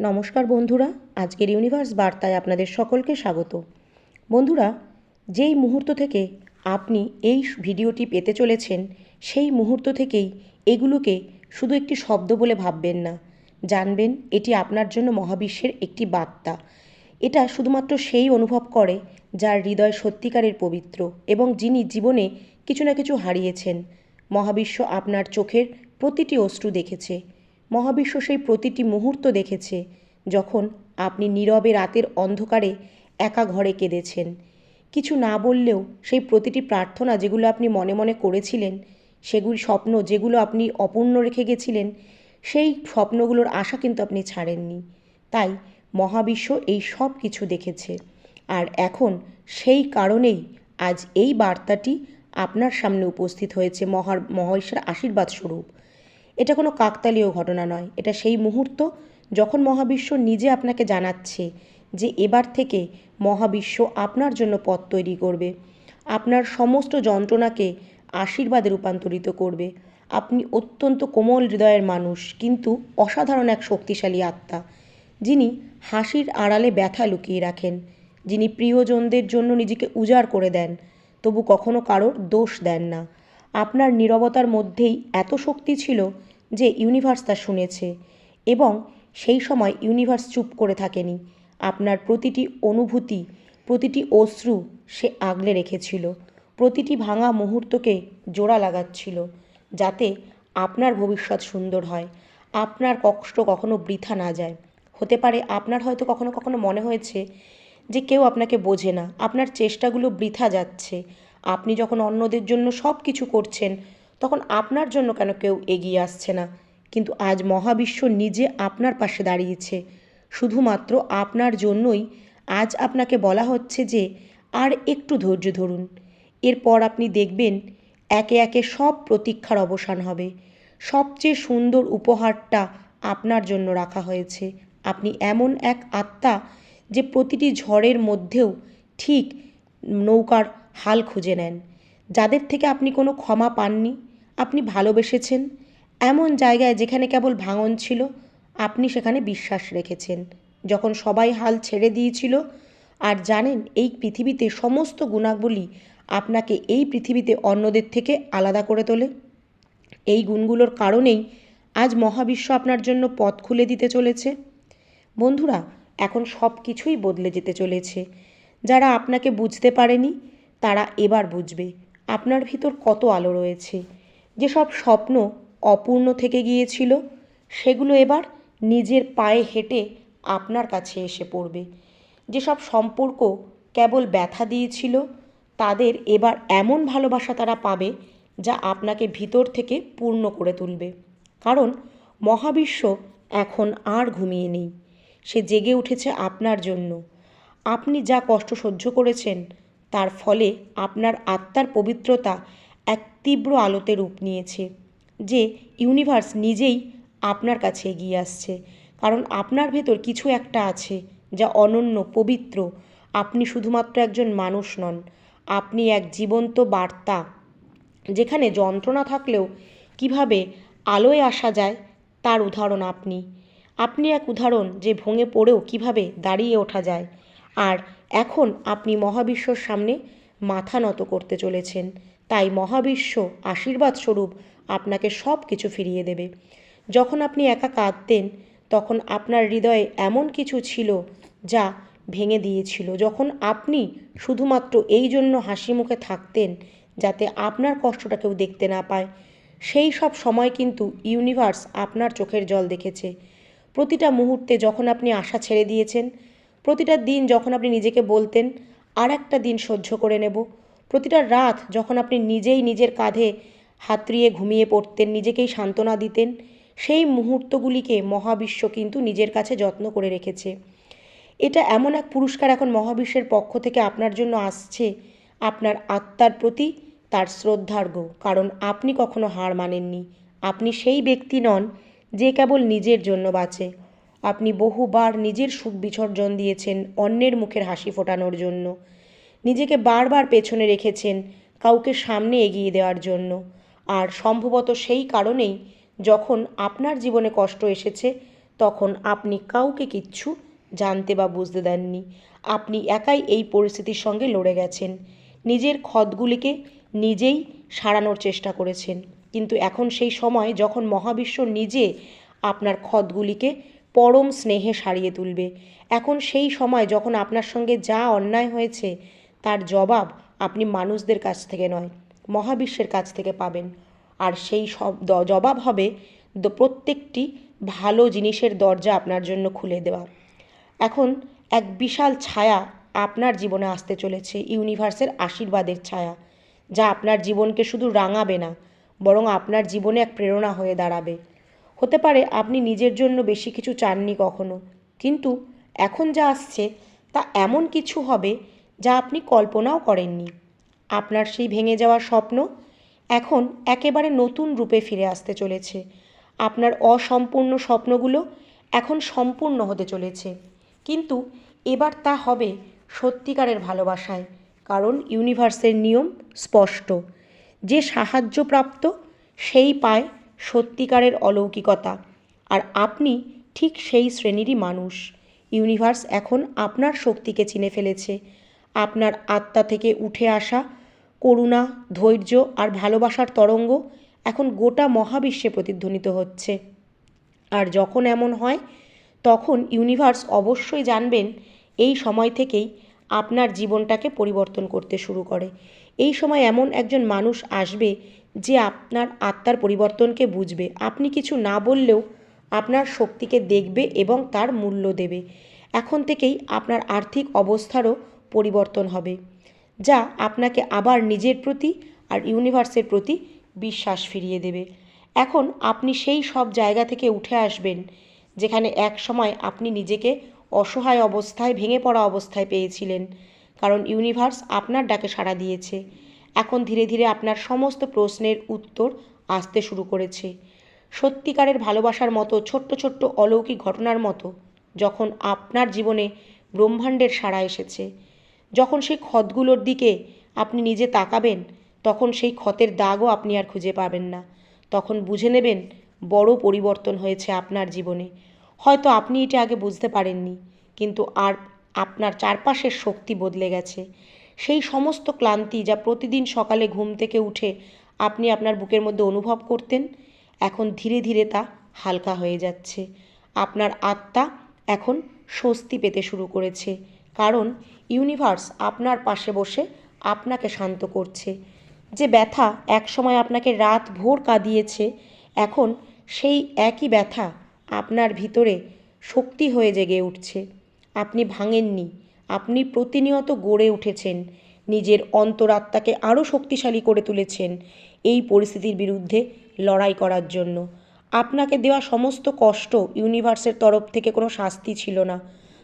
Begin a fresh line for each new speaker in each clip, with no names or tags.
নমস্কার বন্ধুরা, আজকের ইউনিভার্স বার্তায় আপনাদের সকলকে স্বাগত। বন্ধুরা, যেই মুহূর্ত থেকে আপনি এই ভিডিওটি পেতে চলেছেন, সেই মুহূর্ত থেকেই এগুলোকে শুধু একটি শব্দ বলে ভাববেন না। জানবেন, এটি আপনার জন্য মহাবিশ্বের একটি বার্তা। এটা শুধুমাত্র সেই অনুভব করে যার হৃদয় সত্যিকারের পবিত্র এবং যিনি জীবনে কিছু না কিছু হারিয়েছেন। মহাবিশ্ব আপনার চোখের প্রতিটি অশ্রু দেখেছে। মহাবিশ্ব সেই প্রতিটি মুহূর্ত দেখেছে, যখন আপনি নীরবে রাতের অন্ধকারে একা ঘরে কেঁদেছেন। কিছু না বললেও সেই প্রতিটি প্রার্থনা যেগুলো আপনি মনে মনে করেছিলেন, সেগুলি স্বপ্ন যেগুলো আপনি অপূর্ণ রেখে গেছিলেন, সেই স্বপ্নগুলোর আশা কিন্তু আপনি ছাড়েননি। তাই মহাবিশ্ব এই সব কিছু দেখেছে। আর এখন সেই কারণেই আজ এই বার্তাটি আপনার সামনে উপস্থিত হয়েছে মহার মহেশের আশীর্বাদ স্বরূপ এটা কোনো কাকতালীয় ঘটনা নয়। এটা সেই মুহূর্ত যখন মহাবিশ্ব নিজে আপনাকে জানাচ্ছে যে এবার থেকে মহাবিশ্ব আপনার জন্য পথ তৈরি করবে। আপনার সমস্ত যন্ত্রণাকে আশীর্বাদে রূপান্তরিত করবে। আপনি অত্যন্ত কোমল হৃদয়ের মানুষ, কিন্তু অসাধারণ এক শক্তিশালী আত্মা, যিনি হাসির আড়ালে ব্যথা লুকিয়ে রাখেন, যিনি প্রিয়জনদের জন্য নিজেকে উজাড় করে দেন, তবু কখনো কারোর দোষ দেন না। আপনার নীরবতার মধ্যেই এত শক্তি ছিল যে ইউনিভার্স তা শুনেছে এবং সেই সময় ইউনিভার্স চুপ করে থাকেনি। আপনার প্রতিটি অনুভূতি, প্রতিটি অশ্রু সে আগলে রেখেছিল। প্রতিটি ভাঙা মুহূর্তকে জোড়া লাগাচ্ছিল যাতে আপনার ভবিষ্যৎ সুন্দর হয়। আপনার কষ্ট কখনো বৃথা না যায়। হতে পারে আপনার হয়তো কখনো কখনো মনে হয়েছে যে কেউ আপনাকে বোঝে না। আপনার চেষ্টাগুলো বৃথা যাচ্ছে। আপনি যখন অন্যদের জন্য সব কিছু করছেন, তখন আপনার জন্য কেন কেউ এগিয়ে আসছে না? কিন্তু আজ মহাবিশ্ব নিজে আপনার পাশে দাঁড়িয়েছে। শুধুমাত্র আপনার জন্যই আজ আপনাকে বলা হচ্ছে যে, আর একটু ধৈর্য ধরুন। এরপর আপনি দেখবেন একে একে সব প্রতীক্ষার অবসান হবে। সবচেয়ে সুন্দর উপহারটা আপনার জন্য রাখা হয়েছে। আপনি এমন এক আত্মা যে প্রতিটি ঝড়ের মধ্যেও ঠিক নৌকার হাল খুঁজে নেন। যাদের থেকে আপনি কোনো ক্ষমা পাননি, আপনি ভালোবেসেছেন, এমন জায়গায় যেখানে কেবল ভাঙন ছিল, আপনি সেখানে বিশ্বাস রেখেছেন। যখন সবাই হাল ছেড়ে দিয়েছিল, আর জানেন এই পৃথিবীতে সমস্ত গুণাবলী আপনাকে এই পৃথিবীতে অন্যদের থেকে আলাদা করে তোলে, এই গুণগুলোর কারণেই আজ মহাবিশ্ব আপনার জন্য পথ খুলে দিতে চলেছে। বন্ধুরা, এখন সব কিছুই বদলে যেতে চলেছে। যারা আপনাকে বুঝতে পারেনি তারা এবার বুঝবে আপনার ভিতর কত আলো রয়েছে। যেসব স্বপ্ন অপূর্ণ থেকে গিয়েছিল, সেগুলো এবার নিজের পায়ে হেঁটে আপনার কাছে এসে পড়বে। যেসব সম্পর্ক কেবল ব্যথা দিয়েছিল, তাদের এবার এমন ভালোবাসা তারা পাবে যা আপনাকে ভিতর থেকে পূর্ণ করে তুলবে। কারণ মহাবিশ্ব এখন আর ঘুমিয়ে নেই, সে জেগে উঠেছে আপনার জন্য। আপনি যা কষ্ট সহ্য করেছেন তার ফলে আপনার আত্মার পবিত্রতা এক তীব্র আলোতে রূপ নিয়েছে, যে ইউনিভার্স নিজেই আপনার কাছে এগিয়ে আসছে। কারণ আপনার ভেতর কিছু একটা আছে যা অনন্য, পবিত্র। আপনি শুধুমাত্র একজন মানুষ নন, আপনি এক জীবন্ত বার্তা, যেখানে যন্ত্রণা থাকলেও কীভাবে আলোয় আসা যায় তার উদাহরণ আপনি। আপনি এক উদাহরণ যে ভেঙে পড়েও কীভাবে দাঁড়িয়ে ওঠা যায়। আর এখন আপনি মহাবিশ্বর সামনে মাথা নত করতে চলেছেন। তাই মহাবিশ্ব আশীর্বাদ স্বরূপ আপনাকে সব কিছু ফিরিয়ে দেবে। যখন আপনি একা কাঁদতেন, তখন আপনার হৃদয়ে এমন কিছু ছিল যা ভেঙে দিয়েছিল। যখন আপনি শুধুমাত্র এই জন্য হাসি মুখে থাকতেন যাতে আপনার কষ্টটা কেউ দেখতে না পায়, সেই সব সময় কিন্তু ইউনিভার্স আপনার চোখের জল দেখেছে। প্রতিটা মুহূর্তে যখন আপনি আশা ছেড়ে দিয়েছেন প্রতিটা দিন যখন আপনি নিজেকে বলতেন আর একটা দিন সহ্য করে নেব। প্রতিটা রাত যখন আপনি নিজেই নিজের কাঁধে হাতড়িয়ে ঘুমিয়ে পড়তেন, নিজেকেই সান্ত্বনা দিতেন, সেই মুহূর্তগুলিকে মহাবিশ্ব কিন্তু নিজের কাছে যত্ন করে রেখেছে। এটা এমন এক পুরস্কার এখন মহাবিশ্বের পক্ষ থেকে আপনার জন্য আসছে, আপনার আত্মার প্রতি তার শ্রদ্ধার্ঘ কারণ আপনি কখনো হার মানেননি। আপনি সেই ব্যক্তি নন যে কেবল নিজের জন্য বাঁচে। আপনি বহুবার নিজের সুখ বিসর্জন দিয়েছেন অন্যের মুখের হাসি ফোটানোর জন্য। নিজেকে বারবার পেছনে রেখেছেন কাউকে সামনে এগিয়ে দেওয়ার জন্য। আর সম্ভবত সেই কারণেই যখন আপনার জীবনে কষ্ট এসেছে, তখন আপনি কাউকে কিচ্ছু জানতে বা বুঝতে দেননি। আপনি একাই এই পরিস্থিতির সঙ্গে লড়ে গেছেন। নিজের ক্ষতগুলিকে নিজেই সারানোর চেষ্টা করেছেন। কিন্তু এখন সেই সময় যখন মহাবিশ্ব নিজে আপনার ক্ষতগুলিকে পরম স্নেহে সারিয়ে তুলবে। এখন সেই সময় যখন আপনার সঙ্গে যা অন্যায় হয়েছে, তার জবাব আপনি মানুষদের কাছ থেকে নয়, মহাবিশ্বের কাছ থেকে পাবেন। আর সেই সব জবাব হবে প্রত্যেকটি ভালো জিনিসের দরজা আপনার জন্য খুলে দেওয়া। এখন এক বিশাল ছায়া আপনার জীবনে আসতে চলেছে, ইউনিভার্সের আশীর্বাদের ছায়া, যা আপনার জীবনকে শুধু রাঙাবে না, বরং আপনার জীবনে এক প্রেরণা হয়ে দাঁড়াবে। হতে পারে আপনি নিজের জন্য বেশি কিছু চাননি কখনো, কিন্তু এখন যা আসছে তা এমন কিছু হবে যা আপনি কল্পনাও করেননি। আপনার সেই ভেঙে যাওয়া স্বপ্ন এখন একেবারে নতুন রূপে ফিরে আসতে চলেছে। আপনার অসম্পূর্ণ স্বপ্নগুলো এখন সম্পূর্ণ হতে চলেছে। কিন্তু এবার তা হবে সত্যিকারের ভালোবাসায়, কারণ ইউনিভার্সের নিয়ম স্পষ্ট। যে সাহায্যপ্রাপ্ত, সেই পায় সত্যিকারের অলৌকিকতা। আর আপনি ঠিক সেই শ্রেণীরই মানুষ। ইউনিভার্স এখন আপনার শক্তিকে চিনে ফেলেছে। আপনার আত্মা থেকে উঠে আসা করুণা, ধৈর্য আর ভালোবাসার তরঙ্গ এখন গোটা মহাবিশ্বে প্রতিধ্বনিত হচ্ছে। আর যখন এমন হয়, তখন ইউনিভার্স অবশ্যই জানবেন, এই সময় থেকেই আপনার জীবনটাকে পরিবর্তন করতে শুরু করে। এই সময় এমন একজন মানুষ আসবে যে আপনার আত্মার পরিবর্তনকে বুঝবে। আপনি কিছু না বললেও আপনার শক্তিকে দেখবে এবং তার মূল্য দেবে। এখন থেকেই আপনার আর্থিক অবস্থারও পরিবর্তন হবে, যা আপনাকে আবার নিজের প্রতি আর ইউনিভার্সের প্রতি বিশ্বাস ফিরিয়ে দেবে। এখন আপনি সেই সব জায়গা থেকে উঠে আসবেন, যেখানে এক সময় আপনি নিজেকে অসহায় অবস্থায়, ভেঙে পড়া অবস্থায় পেয়েছিলেন। কারণ ইউনিভার্স আপনার ডাকে সাড়া দিয়েছে। এখন ধীরে ধীরে আপনার সমস্ত প্রশ্নের উত্তর আসতে শুরু করেছে। সত্যিকারের ভালোবাসার মতো ছোট্ট ছোট্ট অলৌকিক ঘটনার মতো যখন আপনার জীবনে ব্রহ্মাণ্ডের সাড়া এসেছে। যখন সেই ক্ষতগুলোর দিকে আপনি নিজে তাকাবেন, তখন সেই ক্ষতের দাগও আপনি আর খুঁজে পাবেন না। তখন বুঝে নেবেন বড় পরিবর্তন হয়েছে আপনার জীবনে। হয়তো আপনি এটা আগে বুঝতে পারেননি, কিন্তু আর আপনার চারপাশের শক্তি বদলে গেছে। সেই সমস্ত ক্লান্তি যা প্রতিদিন সকালে ঘুম থেকে উঠে আপনি আপনার বুকের মধ্যে অনুভব করতেন, এখন ধীরে ধীরে তা হালকা হয়ে যাচ্ছে। আপনার আত্মা এখন স্বস্তি পেতে শুরু করেছে, কারণ ইউনিভার্স আপনার পাশে বসে আপনাকে শান্ত করছে। যে ব্যথা একসময় আপনাকে রাত ভোর কাঁদিয়েছে, এখন সেই একই ব্যথা আপনার ভিতরে শক্তি হয়ে জেগে উঠছে। আপনি ভাঙেননি। আপনি প্রতিনিয়ত গড়ে উঠেছেন। নিজের অন্তরাত্মাকে আরও শক্তিশালী করে তুলেছেন এই পরিস্থিতির বিরুদ্ধে লড়াই করার জন্য। আপনাকে দেওয়া সমস্ত কষ্ট ইউনিভার্সের তরফ থেকে কোনো শাস্তি ছিল না।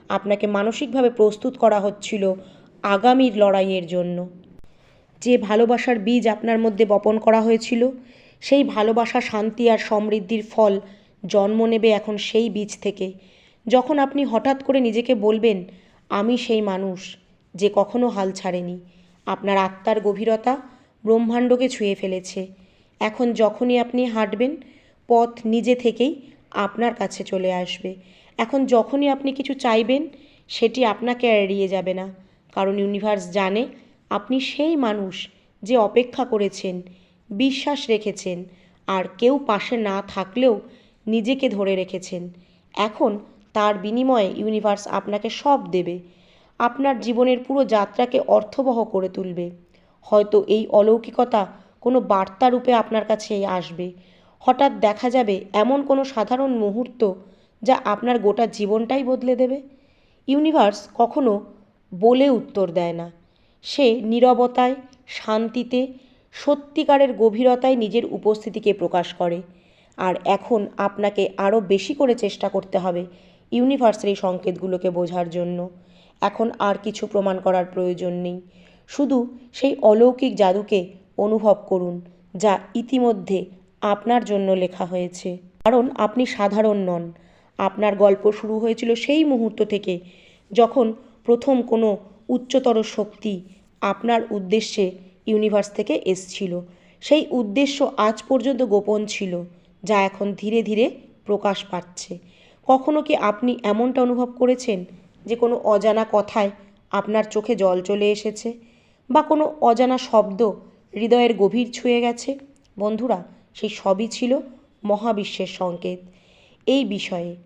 আপনাকে মানসিকভাবে প্রস্তুত করা হচ্ছিল আগামীর লড়াইয়ের জন্য। যে ভালোবাসার বীজ আপনার মধ্যে বপন করা হয়েছিল, সেই ভালোবাসা শান্তি আর সমৃদ্ধির ফল জন্ম নেবে এখন সেই বীজ থেকে। যখন আপনি হঠাৎ করে নিজেকে বলবেন, আমি সেই মানুষ যে কখনো হাল ছাড়েনি। আপনার আত্মার গভীরতা ব্রহ্মাণ্ডকে ছুঁয়ে ফেলেছে। এখন যখনই আপনি হাঁটবেন, পথ নিজে থেকেই আপনার কাছে চলে আসবে। এখন যখনই আপনি কিছু চাইবেন, সেটি আপনাকে এড়িয়ে যাবে না। কারণ ইউনিভার্স জানে আপনি সেই মানুষ যে অপেক্ষা করেছেন, বিশ্বাস রেখেছেন। আর কেউ পাশে না থাকলেও নিজেকে ধরে রেখেছেন। এখন তার বিনিময়ে ইউনিভার্স আপনাকে সব দেবে। আপনার জীবনের পুরো যাত্রাকে অর্থবহ করে তুলবে। হয়তো এই অলৌকিকতা কোনো বার্তা রূপে আপনার কাছে আসবে। হঠাৎ দেখা যাবে এমন কোনো সাধারণ মুহূর্ত যা আপনার গোটা জীবনটাই বদলে দেবে। ইউনিভার্স কখনো বলে উত্তর দেয় না। সে নীরবতায়, শান্তিতে, সত্যিকারের গভীরতায় নিজের উপস্থিতিকে প্রকাশ করে। আর এখন আপনাকে আরও বেশি করে চেষ্টা করতে হবে ইউনিভার্সের এই সংকেতগুলোকে বোঝার জন্য। এখন আর কিছু প্রমাণ করার প্রয়োজন নেই। শুধু সেই অলৌকিক জাদুকে অনুভব করুন, যা ইতিমধ্যে আপনার জন্য লেখা হয়েছে। কারণ আপনি সাধারণ নন। আপনার গল্প শুরু হয়েছিল সেই মুহূর্ত থেকে, যখন প্রথম কোনো উচ্চতর শক্তি আপনার উদ্দেশ্যে ইউনিভার্স থেকে এসছিল। সেই উদ্দেশ্য আজ পর্যন্ত গোপন ছিল। যা এখন ধীরে ধীরে প্রকাশ পাচ্ছে। কখনো কি আপনি এমনটা অনুভব করেছেন যে কোনো অজানা কথায় আপনার চোখে জল চলে এসেছে? বা কোনো অজানা শব্দ হৃদয়ের গভীর ছুঁয়ে গেছে? বন্ধুরা, সেই সবই ছিল মহাবিশ্বের সংকেত। এই বিষয়ে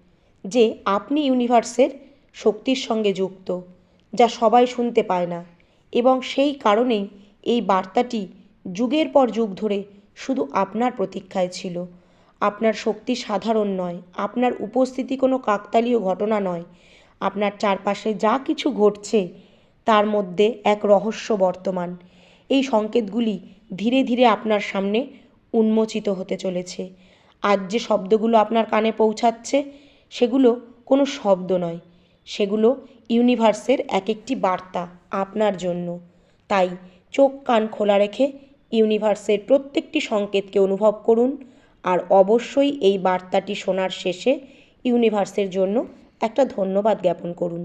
যে আপনি ইউনিভার্সের শক্তির সঙ্গে যুক্ত, যা সবাই শুনতে পায় না, এবং সেই কারণেই এই বার্তাটি যুগের পর যুগ ধরে শুধু আপনার প্রতীক্ষায় ছিল। আপনার শক্তি সাধারণ নয়, আপনার উপস্থিতি কোনো কাকতালীয় ঘটনা নয়, আপনার চারপাশে যা কিছু ঘটছে তার মধ্যে এক রহস্য বর্তমান। এই সংকেতগুলি ধীরে ধীরে আপনার সামনে উন্মোচিত হতে চলেছে। আজ যে শব্দগুলো আপনার কানে পৌঁছাচ্ছে, সেগুলো কোনো শব্দ নয়, সেগুলো ইউনিভার্সের এক একটি বার্তা আপনার জন্য। তাই চোখ কান খোলা রেখে ইউনিভার্সের প্রত্যেকটি সংকেতকে অনুভব করুন আর অবশ্যই এই বার্তাটি শোনার শেষে ইউনিভার্সের জন্য একটা ধন্যবাদ জ্ঞাপন করুন।